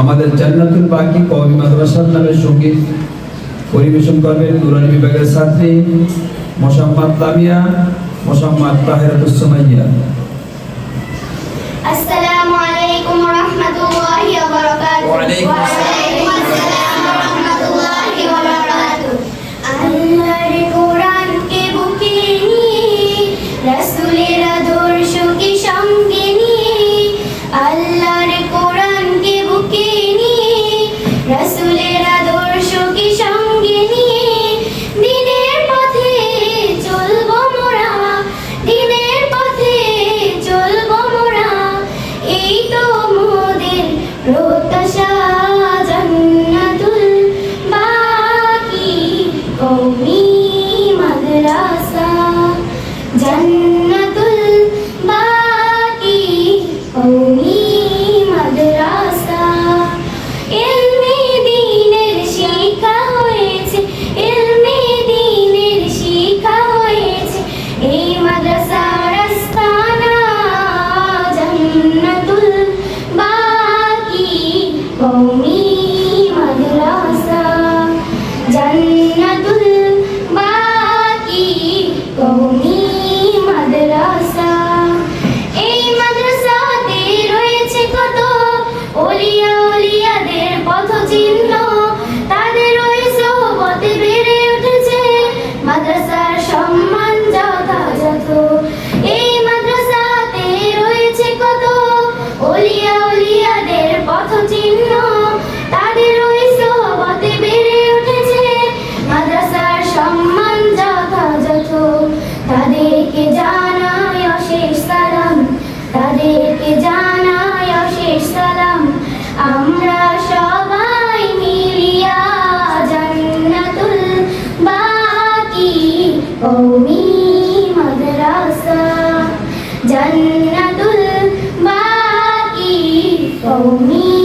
আমাদের জান্নাতুল বাকি কওমি মাদ্রাসার নামে সংগীত পরিবেশন করবেন নুরানি বিভাগের ছাত্রী মোসাম্মদ লামিয়া মোসাম্মদ তাহেরাতুস আসসালামু আলাইকুম ওয়া রাহমাতুল্লাহি ওয়া বারাকাতুহু। me.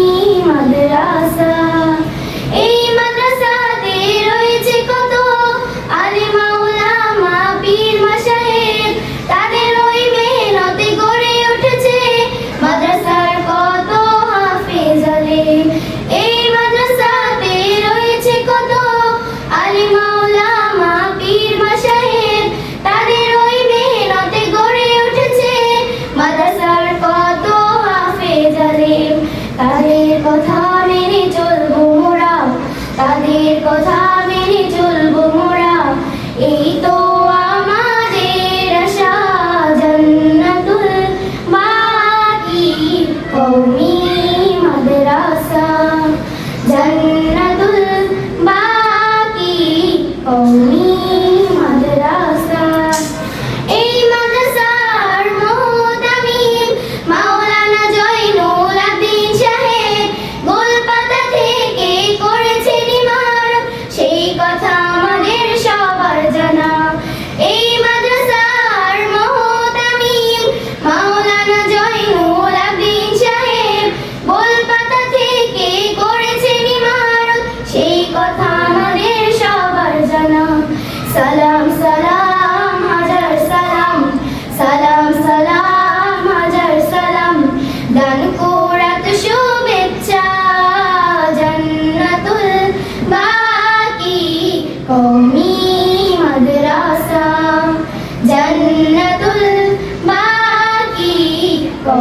তাদের কথা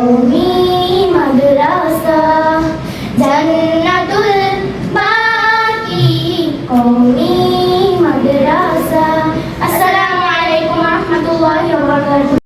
Om